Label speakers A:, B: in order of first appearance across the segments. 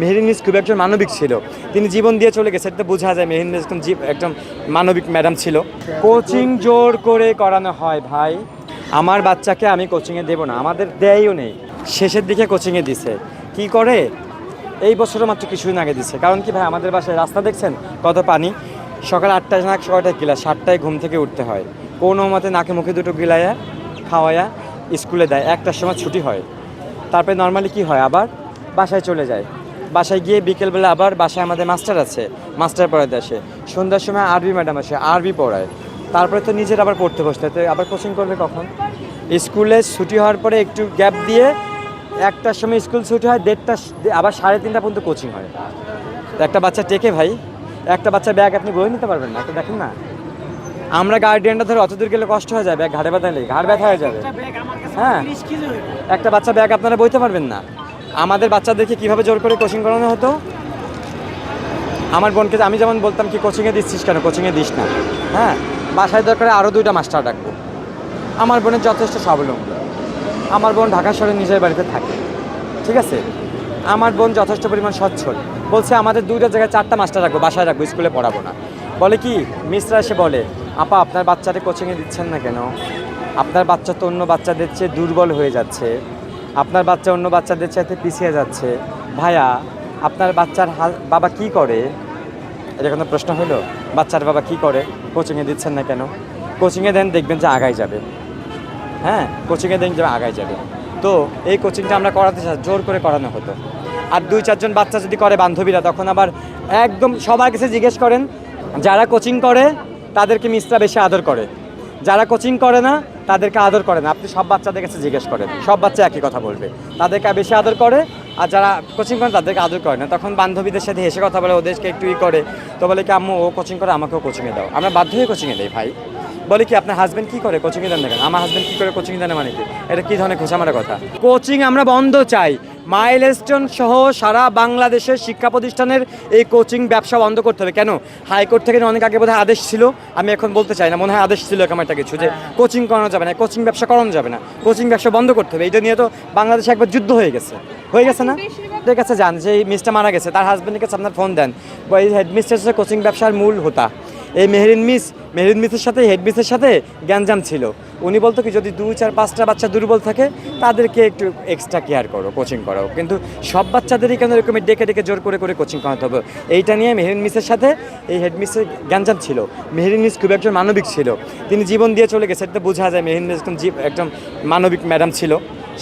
A: Meherin miss খুব একজন মানবিক ছিল। তিনি জীবন দিয়ে চলে গেছে, এটা বোঝা যায় মেহেরিন মিস একদম একদম মানবিক ম্যাডাম ছিল। কোচিং জোর করে করানো হয় ভাই। আমার বাচ্চাকে আমি কোচিংয়ে দেবো না, আমাদের দেয়ও নেই। শেষের দিকে কোচিংয়ে দিছে। কি করে? এই বছরও মাত্র কিছুদিন আগে দিছে। কারণ কি ভাই, আমাদের বাসায় রাস্তা দেখছেন? কত পানি? সকাল আটটায় না, ছয়টায় ক্লাস সাতটায় ঘুম থেকে উঠতে হয়। কোনো মতে নাকে মুখে দুটো গিলাইয়া খাওয়াইয়া স্কুলে দেয়। একটার সময় ছুটি হয়। তারপরে নর্মালি কি হয়? আবার বাসায় চলে যায়। বাসায় গিয়ে বিকেলবেলা আবার বাসায় আমাদের মাস্টার আছে মাস্টার পড়াতে আসে। সন্ধ্যার সময় আরবি ম্যাডাম আসে আরবি পড়ায়। তারপরে তো নিজের আবার পড়তে বসতে হয়। তো আবার কোচিং করবে কখন? স্কুলে ছুটি হওয়ার পরে একটু গ্যাপ দিয়ে একটার সময় স্কুল ছুটি হয় দেড়টা আবার সাড়ে তিনটা পর্যন্ত কোচিং হয়। তো একটা বাচ্চা টেকে ভাই একটা বাচ্চা ব্যাগ আপনি বই নিতে পারবেন না একটা দেখেন না। আমরা গার্ডিয়ানটা ধরে অত দূর গেলে কষ্ট হয়ে যায় ব্যাগ ঘাড়ে ব্যথালে ঘাড় ব্যথা হয়ে যাবে। হ্যাঁ একটা বাচ্চা ব্যাগ আপনারা বইতে পারবেন না। আমাদের বাচ্চাদেরকে কীভাবে জোর করে কোচিং করানো হতো? আমার বোনকে আমি যেমন বলতাম কি কোচিংয়ে দিচ্ছিস কেন? কোচিংয়ে দিস না। হ্যাঁ? বাসায় দরকারে আরও দুইটা মাস্টার রাখব আমার বোনের যথেষ্ট স্বাবলম্বী। আমার বোন ঢাকা শহরে নিজের বাড়িতে থাকে। ঠিক আছে? আমার বোন যথেষ্ট পরিমাণ সচ্ছল। বলছে, আমাদের দুইটা জায়গায় চারটা মাস্টার রাখব বাসায় রাখব, স্কুলে পড়াবো না। বলে কি, মিসরা এসে বলে, আপা, আপনার বাচ্চাকে কোচিংয়ে দিচ্ছেন না কেন? আপনার বাচ্চা তো অন্য বাচ্চাদের চেয়ে দুর্বল হয়ে যাচ্ছে। আপনার বাচ্চা অন্য বাচ্চাদের চাইতে পিছিয়ে যাচ্ছে। ভাইয়া, আপনার বাচ্চার বাবা কি করে? এটা কোনো প্রশ্ন হলো? বাচ্চার বাবা কি করে? কোচিংয়ে দিচ্ছেন না কেন? কোচিংয়ে দেন, দেখবেন যে আগায় যাবে। হ্যাঁ কোচিংয়ে দেন যে আগায় যাবে। তো এই কোচিংটা আমরা করাতে চাই জোর করে করানো হতো। আর দুই চারজন বাচ্চা যদি করে বান্ধবীরা, তখন আবার একদম সবার কাছে জিজ্ঞেস করেন, যারা কোচিং করে, তাদেরকে মিসরা বেশি আদর করে। যারা কোচিং করে না তাদেরকে আদর করে না আপনি সব বাচ্চাদের কাছে জিজ্ঞেস করেন। সব বাচ্চা একই কথা বলবে। তাদেরকে বেশি আদর করে আর যারা কোচিং করে তাদেরকে আদর করে না। তখন বান্ধবীদের সাথে হেসে কথা বলে ওদেরকে একটু ই করে। তো বলে কি আম্মু ও কোচিং করে আমাকেও কোচিংয়ে দাও। আমরা বাধ্য হয়ে কোচিংয়ে দিই ভাই। বলে কি আপনার হাজবেন্ড কি করে কোচিংয়ে দেন না কেন? আমার হাজবেন্ড কি করে কোচিং দেন মানে কি? এটা কি ধরনের খোঁচামারা কথা? কোচিং আমরা বন্ধ চাই। মাইলস্টোন সহ সারা বাংলাদেশের শিক্ষা প্রতিষ্ঠানের এই কোচিং ব্যবসা বন্ধ করতে হবে। কেন? হাইকোর্ট থেকে অনেক আগে বোধহয় আদেশ ছিল। আমি এখন বলতে চাই না মনে হয় আদেশ ছিল এরকম একটা কিছু যে কোচিং করানো যাবে না কোচিং ব্যবসা করানো যাবে না। কোচিং ব্যবসা বন্ধ করতে হবে। এটা নিয়ে তো বাংলাদেশে একবার যুদ্ধ হয়ে গেছে। হয়ে গেছে না? ঠিক আছে জান যে এই মিসটা মারা গেছে তার হাজবেন্ডের কাছে আপনার ফোন দেন। বা এই হেডমিস্ট্রেস কোচিং ব্যবসার মূল হোতা। এই মেহরিন মিস, মেহরিন মিসের সাথে, হেড মিসের সাথে গ্যাঞ্জাম ছিল। উনি বলতো কি, যদি দু চার পাঁচটা বাচ্চা দুর্বল থাকে, তাদেরকে একটু এক্সট্রা কেয়ার করো কোচিং করাও। কিন্তু সব বাচ্চাদেরই কেন এরকম ডেকে ডেকে জোর করে করে কোচিং করাতে হবে? এইটা নিয়ে মেহরিন মিসের সাথে এই হেড মিসের গ্যাঞ্জাম ছিল। মেহরিন মিস খুব একজন মানবিক ছিল। তিনি জীবন দিয়ে চলে গেছে, এটা বোঝা যায়, মেহরিন মিস একদম একদম মানবিক ম্যাডাম ছিল।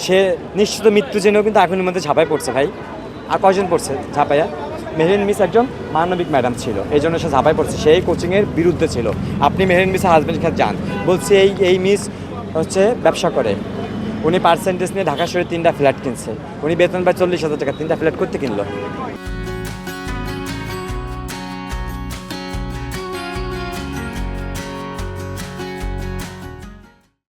A: সে নিশ্চিত মৃত্যু জেনেও কিন্তু আগুনের মধ্যে ঝাঁপায় পড়ছে ভাই। আর কয়জন পড়ছে ঝাঁপাইয়া? মেহরিন মিস একজন মানবিক ম্যাডাম ছিল। এই জন্য সে ঝাঁপাই পড়ছে। সেই কোচিংয়ের বিরুদ্ধে ছিল। আপনি মেহরিন মিসের হাজব্যান্ডের কাছে যান। বলছি, এই এই মিস হচ্ছে ব্যবসা করে। উনি পার্সেন্টেজ নিয়ে ঢাকা শহরে তিনটা ফ্ল্যাট কিনছে। উনি বেতন পায় চল্লিশ হাজার টাকা। তিনটা ফ্ল্যাট করতে কিনলো?